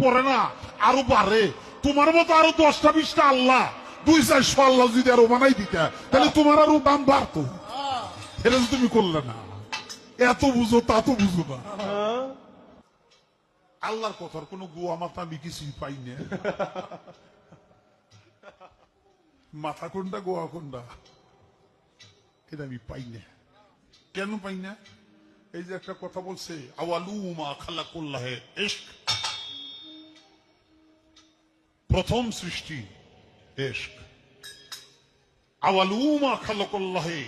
পরে না, আরও বাড়ে। তোমার মতো আরও দশটা, বিশটা আল্লাহ। দুই চারশো আল্লাহ যদি আরও বানাই দিতে, তাহলে তোমার আরও দাম বাড়তো। এটা তো তুমি করলে না, এত বুঝো, তা তো বুঝো না। আল্লাহর কথার কোনো গোয়া মাথা আমি কিছুই পাই না। মাথা কোনটা, গোয়া কোনটা? এটা আমি পাই না। কেন পাই না? এই যে একটা কথা বলছে, আওয়ালুমা খালাকুল্লাহে ইশক। প্রথম সৃষ্টি ইশক আওয়ালুমা খালাকুল্লাহে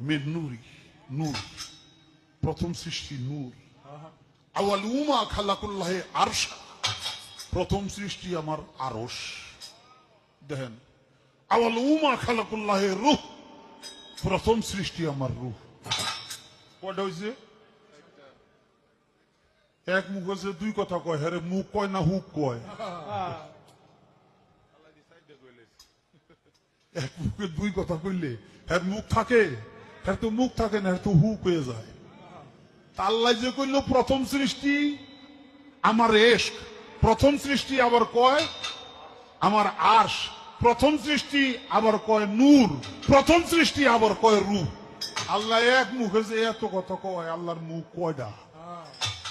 মিন নূরি, নূর। প্রথম সৃষ্টি নূর। আওয়ালুমা খালাকুল্লাহে আরশ। প্রথম সৃষ্টি আমার আরশ। দেখেন আওয়ালুমা খালাকুল্লাহে রূহ। প্রথম সৃষ্টি আমার রূহ। কয়টা হয়েছে এক মুখ হয়েছে দুই কথা কয় হ্যাঁ মুখ কয় না হুক কয়? এক মুখে দুই কথা কইলে হ্যাঁ মুখ থাকে হ্যাঁ তো মুখ থাকে না হ্যাঁ তো হুক হয়ে যায়। আল্লাহ যে কইল, প্রথম সৃষ্টি আমার এশক, প্রথম সৃষ্টি আবার কয় আমার আশ প্রথম সৃষ্টি আবার কয় নূর, প্রথম সৃষ্টি আবার কয় রূপ। আল্লাহ এক মুখে যে এত কথা কয়, আল্লাহর মুখ কয়টা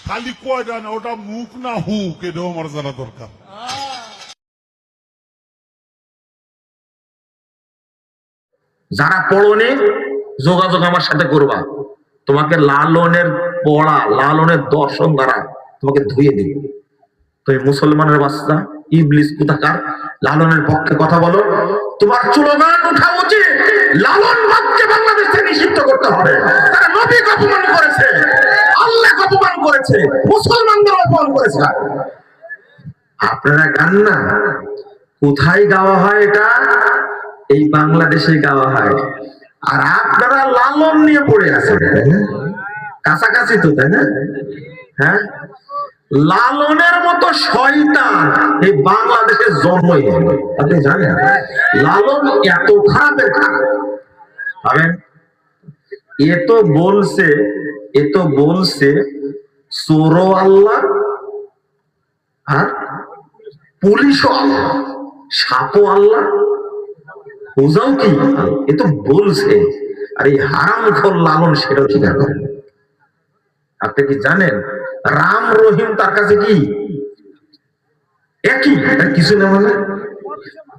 খালি কয়টা না ওটা মুখ না হুক এটাও আমার জানা দরকার। যারা পড়নে, যোগাযোগ আমার সাথে করবা। তোমাকে লালনের পড়া, লালনের দর্শন দ্বারা তোমাকে ধুয়ে দিবে। তুমি মুসলমানের বাচ্চা ইবলিস কোথাকার? লালনের পক্ষে কথা বলো। তোমার চুলগান উঠা উচিত। লালন বাদকে বাংলাদেশ থেকে নিষিদ্ধ করতে হবে। তারা নবীকে অপমান করেছে। আল্লাহকে অপমান করেছে। মুসলমানদের অপমান করেছে। আপনারা গান না কোথায় গাওয়া হয় এটা? এই বাংলাদেশে গাওয়া হয়। আর আপনারা লালন নিয়ে পড়ে আছেন? কাছাকাছি তো, তাই না? হ্যাঁ? লালনের মতো শয়তান এই বাংলাদেশে জন্মই আপনি জানেন? লালন এত খারাপ। পাবেন এ তো বলছে, এ তো বলছে আল্লাহ আর পুলিশও আল্লাহ বোঝাও কি? এ তো বলছে। আর এই হারাম খোর লালন সেটাও করে। না। আপনি কি জানেন? রাম রহিম তার কাছে কি? একই? কিছু না মানে?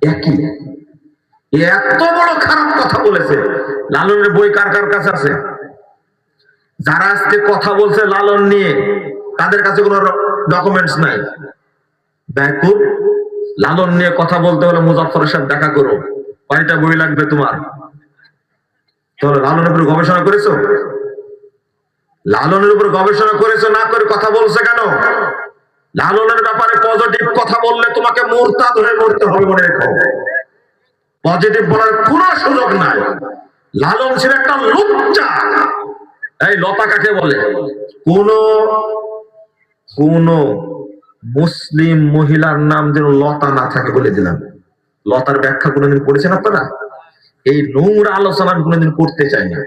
একই। এত বড় খারাপ কথা বলেছে। লালনের বই কার কার কাছে আছে? যারা আজকে কথা বলছে লালন নিয়ে, তাদের কাছে কোনো ডকুমেন্টস নাই। ব্যাকুব লালন নিয়ে কথা বলতে হলে মুজাফরের সাথে দেখা করো। কয়টা বই লাগবে তোমার? তাহলে লালনের উপরে গবেষণা করেছ? লালনের উপর গবেষণা করেছ, না করে কথা বলছে কেন? লালনের ব্যাপারে পজিটিভ কথা বললে তোমাকে মোরতা ধরে মরতে হবে মনে রেখো। পজিটিভ বলার কোনো সুযোগ নাই। লালন ছিল একটা লুচ্চা। এই লতা কাকে বলে? কোন কোন মুসলিম মহিলার নাম যেন লতা না থাকে বলে দিলাম। লতার ব্যাখ্যা কোনোদিন পড়েছেন আপনারা? এই নোংরা আলোচনা কোনোদিন করতে চাই না।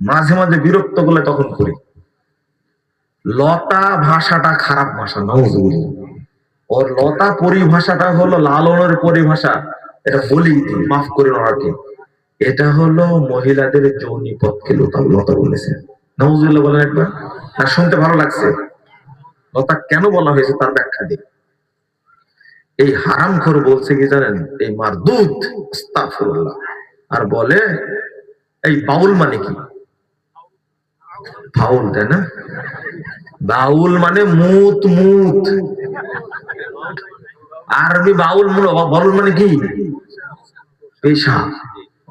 মাঝে মাঝে বিরক্ত করলে তখন করি। লতা ভাষাটা খারাপ ভাষা নজরুল ওর লতা পরিভাষাটা হলো লালনের পরিভাষা। এটা বলি মাফ করে ওনাকে। এটা হলো মহিলাদের যৌনি পথকে লতা লতা বলেছে। নজরুল্লাহ বলেন একবার। আর শুনতে ভালো লাগছে। লতা কেন বলা হয়েছে তার ব্যাখ্যা দিই এই হারাম খোর বলছে কি জানেন? এই মার দুধ। আর বলে, এই বাউল মানে কি? বাউল, তাই না? বাউল মানে মুত মুত। আরবি বাউল বাউল মানে কি? পেশাব।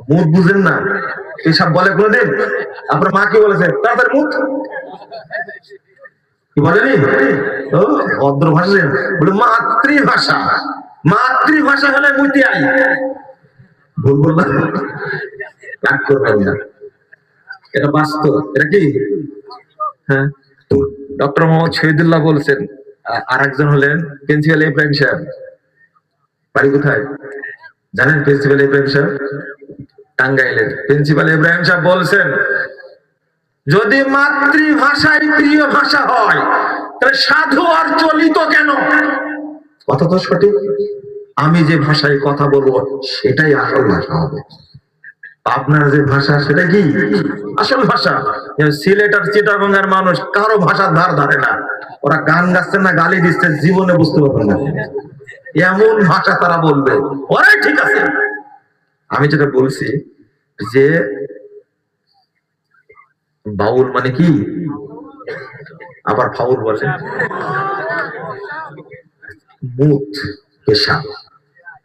মুত বুঝেন না। পেশাব বলে কোনদিন আপনার মা কি বলেছে তাড়াতাড়ি মুত। কি বলেনি? ভদ্র ভাষা বলে, মাতৃভাষা। মাতৃভাষা হলে মুতি আই। ভুল বললাম। না। এটা বাস্তব। এটা কি? হ্যাঁ। ডক্টর মোহাম্মদ শহীদুল্লাহ বলছেন আর একজন হলেন প্রিন্সিপাল ইব্রাহিম সাহেব। বাড়ি কোথায়? জানেন প্রিন্সিপাল ইব্রাহিম সাহেব? টাঙ্গাইলের। প্রিন্সিপাল ইব্রাহিম সাহেব বলছেন, যদি মাতৃভাষাই প্রিয় ভাষা হয় তাহলে সাধু আর চলিত কেন? কথা তো সঠিক। আমি যে ভাষায় কথা বলব, সেটাই আসল ভাষা হবে। আপনার যে ভাষা, সেটা কি? আসল ভাষা। সিলেট আর চিটাগঙ্গের মানুষ কারও ভাষার ধার ধারে না। ওরা গান গাচ্ছে না, গালি দিচ্ছে, জীবনে বুঝতে পারবে না। এমন ভাষা তারা বলবে। ওরাই ঠিক আছে। আমি যেটা বলছি যে, বাউল মানে কি? আবার ফাউল বলে। মুত পেশা।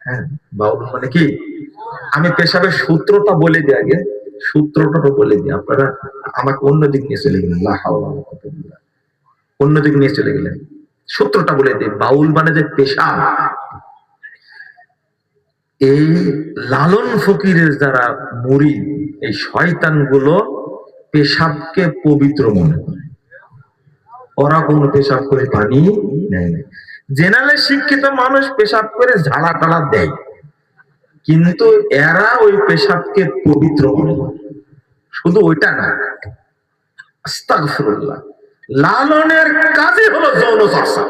হ্যাঁ বাউল মানে কি? আমি পেশাবের সূত্রটা বলে দিই আগে সূত্রটা বলে দিই। আপনারা আমাকে অন্য দিক নিয়ে চলে গেলেন। লা হাওলা ওয়ালা কুওয়াতা ইল্লা বিল্লাহ। অন্য দিক নিয়ে চলে গেলেন। সূত্রটা বলে দিই। বাউল মানে যে পেশাব এই লালন ফকিরের যারা মুড়ি, এই শয়তানগুলো পেশাবকে পবিত্র মনে করে। ওরা কোনো পেশাব করে পানি নেয় না। জেনারেল শিক্ষিত মানুষ পেশাব করে ঝাড়া টাড়া দেয়। কিন্তু এরা ওই পেশাবকে পবিত্র মনে করে। শুধু ওইটা না লালনের কাজই হলো যৌন চর্চা।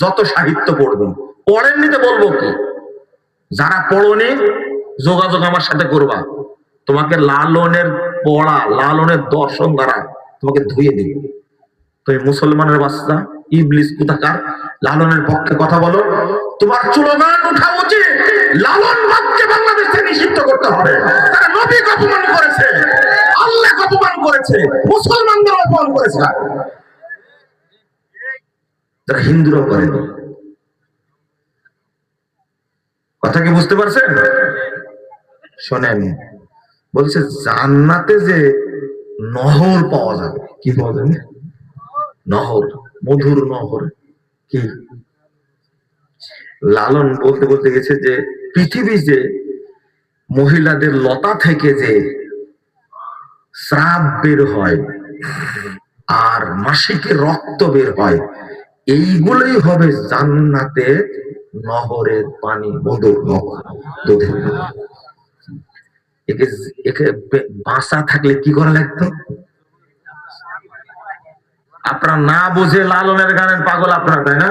যত সাহিত্য পড়বেন পড়েননি তো বলব কি? যারা পড়নি, যোগাযোগ আমার সাথে করবা। তোমাকে লালনের পড়া, লালনের দর্শন দ্বারা তোমাকে ধুয়ে দিবে। তুমি মুসলমানের বাচ্চা, ইবলিস কোথাকার? লালনের পক্ষে কথা বলো। তোমার চুলগান উঠা উচিত। লালন বাদকে বাংলাদেশ থেকে নিষিদ্ধ করতে হবে। তারা নবীকে অপমান করেছে, আল্লাহকে অপমান করেছে, মুসলমানদের অপমান করেছে। যারা হিন্দুরাও করেনি। কথা কি বুঝতে পারছেন? শোনেন, বলছে জান্নাতে যে নহর পাওয়া যাবে, কি পাওয়া যাবে? নহর, মধুর নহর। কি? লালন বলতে বলতে গেছে যে, পৃথিবী যে মহিলাদের লতা থেকে যে স্রাব বের হয় আর মাসিকে রক্ত বের হয়, এইগুলোই হবে জান্নাতে নহরের পানি, মধুর নহর একে একে বাঁচা থাকলে কি করা লাগতো? আপনারা না বুঝে লালনের গানের পাগল আপনারা, তাই না।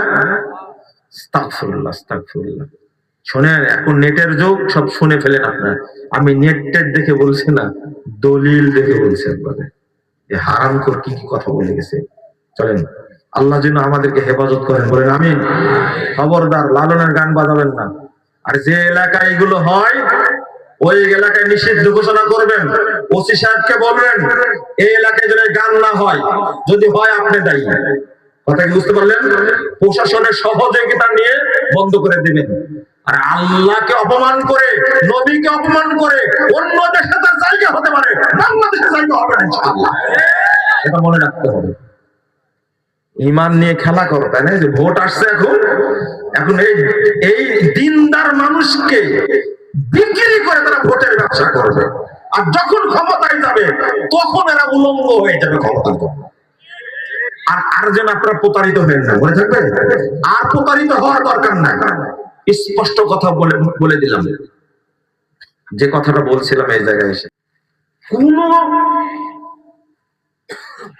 শোনেন, এখন নেটের যুগ, সব শুনে ফেলেন আপনার। আমি নেট টেট দেখে বলছি না, দলিল দেখে বলছি একবারে। এ হারাম কর কি কি কথা বলে গেছে? চলেন, আল্লাহ যেন আমাদেরকে হেফাজত করেন। বলেন আমি খবরদার, লালনের গান বাজাবেন না। আর যে এলাকায় এগুলো হয় ওই এলাকায় নিষিদ্ধ ঘোষণা করবেন। ওসি সাহেবকে বলবেন, এই এলাকায় যেন গান না হয়, যদি হয় আপনি দায়ী। কথা কি বুঝতে পারলেন? প্রশাসনের সহযোগিতা নিয়ে বন্ধ করে দিবেন। আর আল্লাহকে অপমান করে, নবীকে অপমান করে অন্য দেশে তার জায়গা হতে পারে, বাংলাদেশে জায়গা হবে না। এটা মনে রাখতে হবে। ইমান নিয়ে খেলা করো, তাই না? যে ভোট আসছে এখন এখন এই এই দিনদার মানুষকে বিক্রি করে তারা ভোটের ব্যবসা করবে। আর যখন ক্ষমতায় যাবে, তখন এরা উলঙ্গ হয়ে যাবে ক্ষমতার জন্য। আর আর যেন আপনারা প্রতারিত হয়ে না মনে থাকবে? আর প্রতারিত হওয়ার দরকার স্পষ্ট কথা বলে বলে দিলাম। যে কথাটা বলছিলাম এই জায়গায় এসে, কোন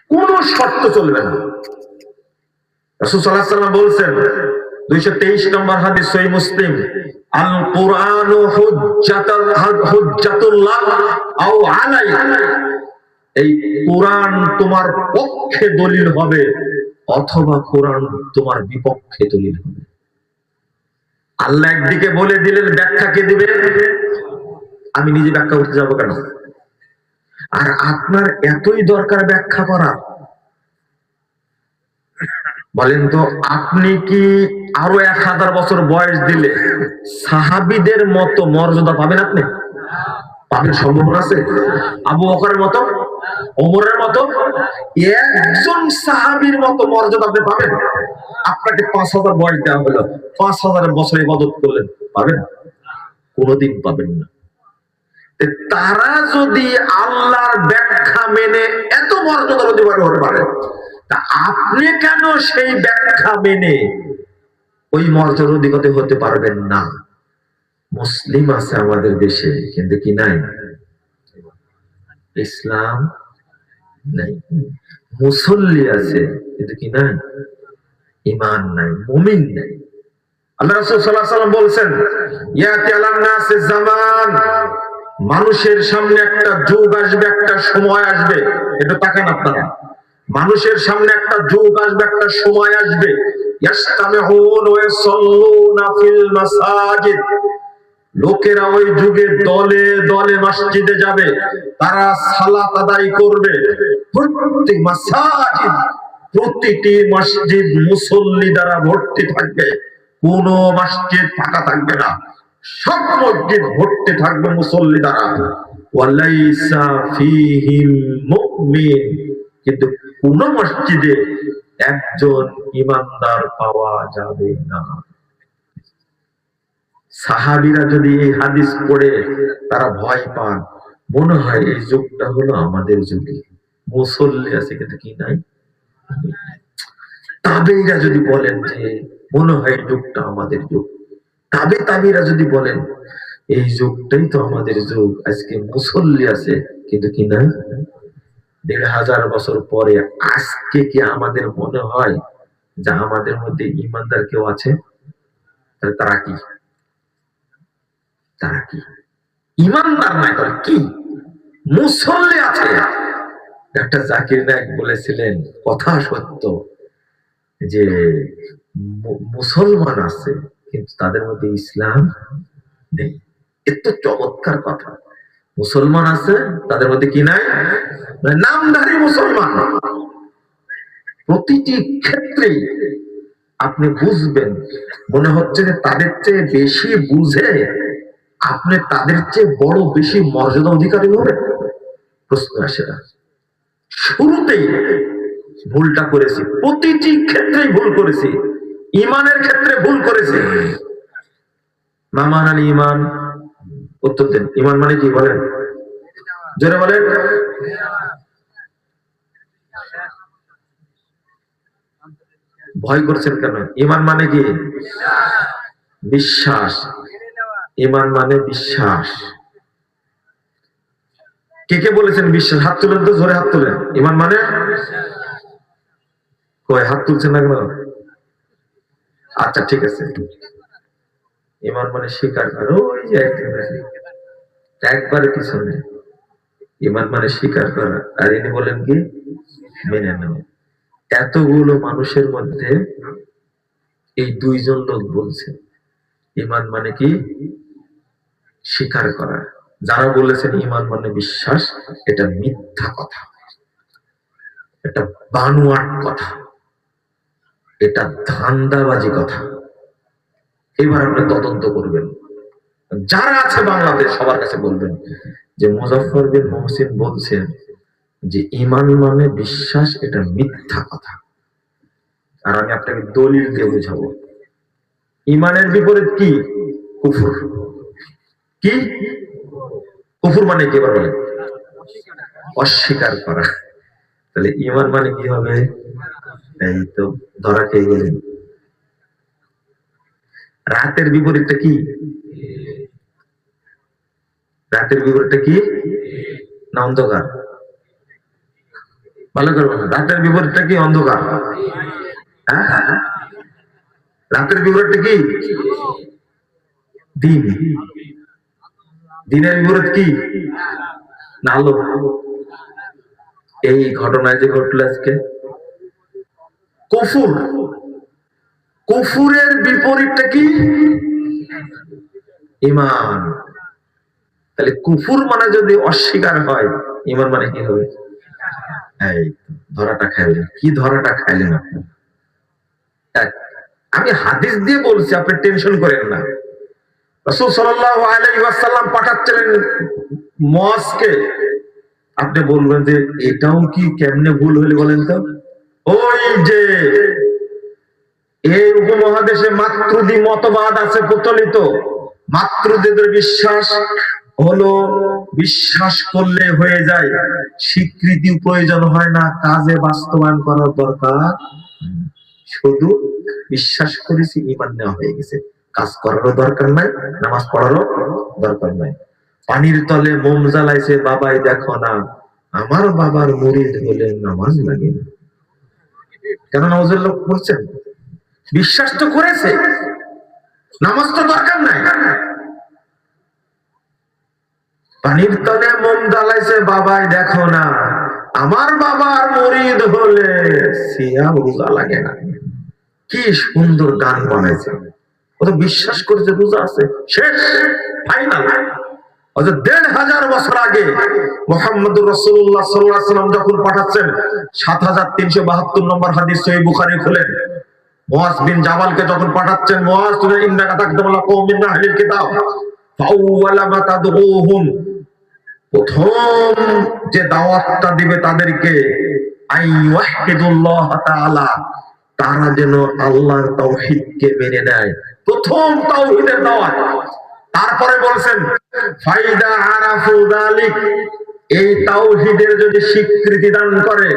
কোন শর্ত চলবে না। আলাইহি বলছেন 223 নম্বর হাদিস মুসলিম আল কোরআন তোমার পক্ষে দলিল হবে, অথবা কোরআন তোমার বিপক্ষে দলিল হবে। আল্লাহ একদিকে বলে দিলেন, ব্যাখ্যা কে দিবে? আমি নিজে ব্যাখ্যা করতে যাব কেন? আর আপনার এতই দরকার ব্যাখ্যা করা বলেন তো, আপনি কি আরও এক হাজার বছর বয়স দিলে সাহাবিদের মতো মর্যাদা পাবেন আপনি? পাবেন সম্ভাবনা আছে? আবু বকরের মতো? ওমরের মতো? একজন সাহাবীর মতো মর্যাদা আপনি পাবেন? আপনাকে পাঁচ হাজার বয়স দেওয়া হলো। পাঁচ হাজার বছর ইবাদত করলেন, পাবেন? কোনোদিন পাবেন না। তারা যদি আল্লাহর ব্যাখ্যা মেনে এত মর্যাদার অধিকারী হতে পারে আপনি কেন সেই ব্যাখ্যা মেনে ওই মর্যাদার অধিকারী হতে পারবেন না? মুসলিম আছে আমাদের দেশে, কিন্তু কি নাই? ইসলাম নাই। মুসল্লি আছে, কিন্তু কি নাই? ইমান নাই, মুমিন নাই। আল্লাহ রাসূল সাল্লাল্লাহু আলাইহি ওয়াসাল্লাম বলছেন ইয়াতি জামান। মানুষের সামনে একটা যুগ আসবে, একটা সময় আসবে, এটা তাকান আপনারা। মানুষের সামনে একটা যুগ আসবে, একটা সময় আসবে। লোকেরা ওই যুগে দলে দলে মসজিদে যাবে, তারা সালাত আদায় করবে। প্রতিটি মসজিদ মুসল্লি দ্বারা ভর্তি থাকবে। কোন মসজিদ ফাঁকা থাকবে না। সব মসজিদ ভর্তি থাকবে মুসল্লি দ্বারা। ওয়ালাইসা ফীহিল মুমিন। কিন্তু কোন মসজিদে একজন ইমানদার পাওয়া যাবে না। সাহাবিরা যদি এই হাদিস পড়ে, তারা ভয় পান। মনে হয় এই যুগটা হলো আমাদের যুগে। মুসল্লি আছে কিন্তু কি নাই? তাবেইরা যদি বলেন যে, মনে হয় যুগটা আমাদের যুগ। তাবে তাবিরা যদি বলেন, এই যুগটাই তো আমাদের যুগ, আজকে মুসল্লি আছে কিন্তু কি নাই? দেড় হাজার বছর পরে আজকে কি আমাদের মনে হয় যে আমাদের মধ্যে ইমানদার কেউ আছে? তারা কি? তারা কি? ইমানদার নাই তারা কি? মুসল্লি আছে। ডাক্তার জাকির নায়ক বলেছিলেন, কথা সত্য, যে মুসলমান আছে, কিন্তু তাদের মধ্যে ইসলাম নেই। এত চমৎকার কথা। মুসলমান আছে, তাদের মধ্যে কি নাই? মানে নামধারী মুসলমান। প্রতিটি ক্ষেত্রেই আপনি বুঝবেন, মনে হচ্ছে যে তাদের চেয়ে বেশি বুঝে আপনি তাদের চেয়ে বড় বেশি মর্যাদা অধিকারী হবে প্রশ্ন আসে না। শুরুতেই ভুলটা করেছি। প্রতিটি ক্ষেত্রেই ভুল করেছি। ইমানের ক্ষেত্রে ভুল করেছি। মামান আলী ইমান উত্তর দেন। ইমান মানে কি বলেন। জোরে বলেন। ভয় করছেন কেন? ইমান মানে কি বিশ্বাস। ইমান মানে বিশ্বাস। কে কে বলেছেন বিশ্বাস? হাত তুলেন তো, জোরে হাত তুলেন। ইমান মানে? কয়, হাত তুলছেন না কেন? আচ্ছা ঠিক আছে। ইমান মানে স্বীকার করো, ওই যে একবারে একবারে পিছনে। ইমান মানে স্বীকার করা। আর ইনি বলেন কি? মেনে নেওয়া। এতগুলো মানুষের মধ্যে এই দুইজন লোক বলছে, ইমান মানে কি? স্বীকার করা। যারা বলেছেন ইমান মানে বিশ্বাস, এটা মিথ্যা কথা। এটা বানুয়াট কথা। এটা ধান্দাবাজি কথা। এবার আপনি তদন্ত করবেন। যারা আছে বাংলাদেশ, সবার কাছে বলবেন যে মুজাফর বিন মহসিন বলছেন যে ইমান মানে বিশ্বাস, এটা মিথ্যা কথা। আর আমি আপনাকে দলিল দিয়ে বুঝাবো। ইমানের বিপরীত কি? কুফুর। কি? কুফুর মানে কি বলেন। অস্বীকার করা। তাহলে ইমান মানে কি হবে? এই তো ধরা খেয়ে গেলেন। রাতের বিপরীতটা কি? রাতের বিপরীতটা কি? না, অন্ধকার। ভালো করে বলুন রাতের বিপরীতটা কি, অন্ধকার? হ্যাঁ? রাতের বিপরীতটা কি? দিন। দিনের বিপরীত কি? না, আলো। এই ঘটনায় যে ঘটলো আজকে, কফুর কুফুরের বিপরীতটা কি? ইমান তাহলে কুফুর মানে যদি অস্বীকার হয় ইমান মানে কি হবে? ধরাটা খাইলেন। কি ধরাটা খাইলেন আমি হাদিস দিয়ে বলছি, আপনি টেনশন করেন না। রসুল ওয়াসাল্লাম পাঠাচ্ছিলেন মসকে। আপনি বলবেন যে, এটাও কি কেমনে ভুল হলে বলেন তো? ওই যে এই উপমহাদেশে মাতৃদি মতবাদ আছে প্রচলিত। মাতৃদের বিশ্বাস হলো, বিশ্বাস করলে হয়ে যায়। স্বীকৃতি প্রয়োজন হয় না, কাজে বাস্তবায়ন করার দরকার। শুধু বিশ্বাস করেছি, ইমান নেওয়া হয়ে গেছে। কাজ করারও দরকার নাই, নামাজ পড়ারও দরকার নাই। পানির তলে মোম জ্বালাইছে, বাবাই দেখো না, আমার বাবার মুরিদ বলে নামাজ লাগে না। কেন নজর লোক বলছেন বিশ্বাস তো করেছে। নামাজ তো দরকার নাই। পানির তলে মোম জ্বালাইছে, বাবাই, দেখো না, আমার বাবার মরিদ হলে রোজা লাগে না। কি সুন্দর গান বানাইছে। ও তো বিশ্বাস করেছে, রোজা আছে। শেষ ফাইনাল দেড় হাজার বছর আগে মোহাম্মদ রসুল্লাহ সাল্লাহ সাল্লাম যখন পাঠাচ্ছেন, সাত হাজার তিনশো বাহাত্তর নম্বর হাদিস সহি বুখারি খুলেন। মুয়াজ বিন জামালকে যখন পাঠাচ্ছেন, মুয়াজ, তুমি আহলিল কিতাব। ফাআউওয়ালা মা তাদউহুম। প্রথম যে দাওয়াতটা দিবে তাদেরকে আই ওয়াহিদুল্লাহ তাআলা, তারা যেন আল্লাহর তাওহীদকে মেনে নেয়। প্রথম তাওহীদের দাওয়াত। তারপরে বলছেন, ফাইদা আরাফু যালিক এই তাওহীদের যদি স্বীকৃতি দান করে,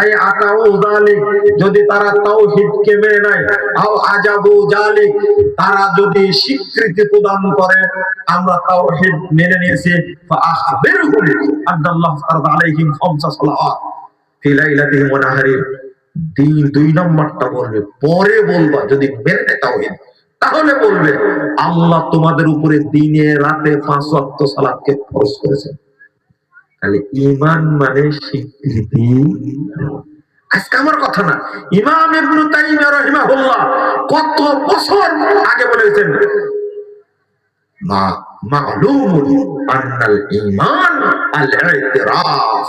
আই আতাউ যালিক, যদি তারা তাওহীদকে মেনে নেয়, আও আজাবু যালিক, তারা যদি স্বীকৃতি প্রদান করে, আমরা তাওহীদ মেনে নিয়েছি। ফাআখবিরহুম আন্নাল্লাহ ফারদা আলাইহিম খামসা সালাওয়াত। ফি লাইলাতিহিম ওয়া নাহারিহিম তিন দুই নম্বরটা বলবে, পরে বলবা যদি মেনে নেয় তাওহীদ। তাহলে বলবে, আল্লাহ তোমাদের উপরে দিনে রাতে পাঁচ ওয়াক্ত সালাতকে ফরজ করেছেন। তাহলে ইমান মানে স্বীকৃতি। আজকে আমার কথা না, ইমাম ইবনু তাইমিয়া রাহিমাহুল্লাহ কত বছর আগে বলেছেন, মা মালুমুন আন্নাল ঈমান আল ইতিরাফ